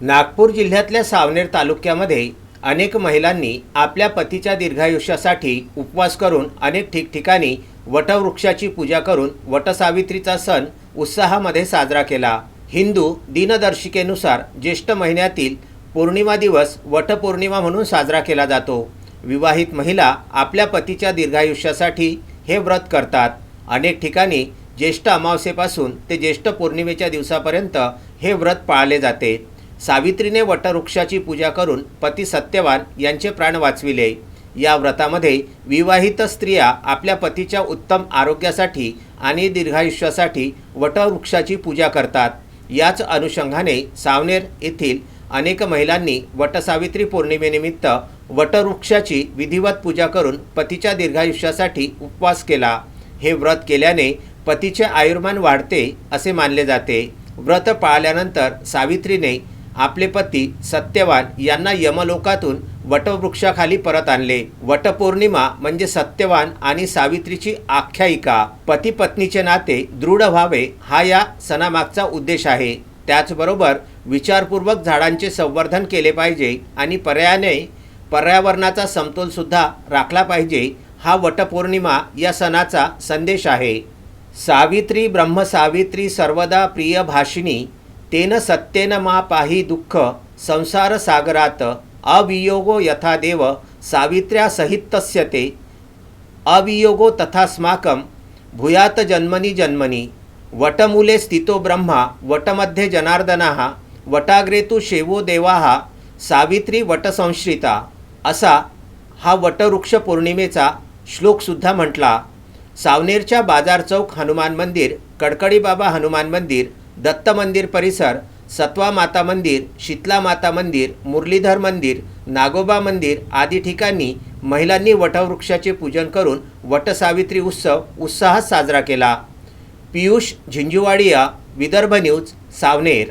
नागपूर जिल्ह्यातल्या सावनेर तालुक्यामध्ये अनेक महिलांनी आपल्या पतीच्या दीर्घायुष्यासाठी उपवास करून अनेक ठिकठिकाणी वटवृक्षाची पूजा करून वटसावित्रीचा सण उत्साहामध्ये साजरा केला. हिंदू दिनदर्शिकेनुसार ज्येष्ठ महिन्यातील पौर्णिमा दिवस वटपौर्णिमा म्हणून साजरा केला जातो. विवाहित महिला आपल्या पतीच्या दीर्घायुष्यासाठी हे व्रत करतात. अनेक ठिकाणी ज्येष्ठ अमावस्येपासून ते ज्येष्ठ पौर्णिमेच्या दिवसापर्यंत हे व्रत पाळले जाते. सावित्रीने वटवृक्षाची पूजा करून पती सत्यवान यांचे प्राण वाचविले. या व्रतामध्ये विवाहित स्त्रिया आपल्या पतीच्या उत्तम आरोग्यासाठी आणि दीर्घायुष्यासाठी वटवृक्षाची पूजा करतात. याच अनुषंगाने सावनेर येथील अनेक महिलांनी वटसावित्री पौर्णिमेनिमित्त वटवृक्षाची विधिवत पूजा करून पतीच्या दीर्घायुष्यासाठी उपवास केला. हे व्रत केल्याने पतीचे आयुर्मान वाढते असे मानले जाते. व्रत पाळल्यानंतर सावित्रीने आपले पती सत्यवान यांना यमलोकातून वटवृक्षाखाली परत आणले. वटपौर्णिमा म्हणजे सत्यवान आणि सावित्रीची आख्यायिका. पती पत्नीचे नाते दृढ व्हावे हा या सणामागचा उद्देश आहे. त्याचबरोबर विचारपूर्वक झाडांचे संवर्धन केले पाहिजे आणि पर्यायाने पर्यावरणाचा समतोल सुद्धा राखला पाहिजे हा वटपौर्णिमा या सणाचा संदेश आहे. सावित्री ब्रह्मसावित्री सर्वदा प्रिय भाषिणी तेन सत्येन मा पाही दुःख संसार सागरात अवियोगो यथा देव सावित्र्या सहितस्य ते। अवियोगो तथास्माकं भूयात जन्मनी जन्मनी। वटमूले स्थितो ब्रह्मा वटमध्ये जनार्दनः वटाग्रे तु शेवो देवाः सावित्री वटसंश्रिता। असा हा वटवृक्ष पौर्णिमेचा श्लोकसुद्धा म्हटला। सावनेरच्या बाजार चौक हनुमान मंदिर कडकडीबाबा हनुमान मंदिर दत्त मंदिर परिसर सत्वा माता मंदिर शीतला माता मंदिर मुरलीधर मंदिर नागोबा मंदिर आदी ठिकाणी महिलांनी वटवृक्षाचे पूजन करून वटसावित्री उत्सव उत्साहात साजरा केला. पियुष झिंजुवाडिया विदर्भ न्यूज सावनेर.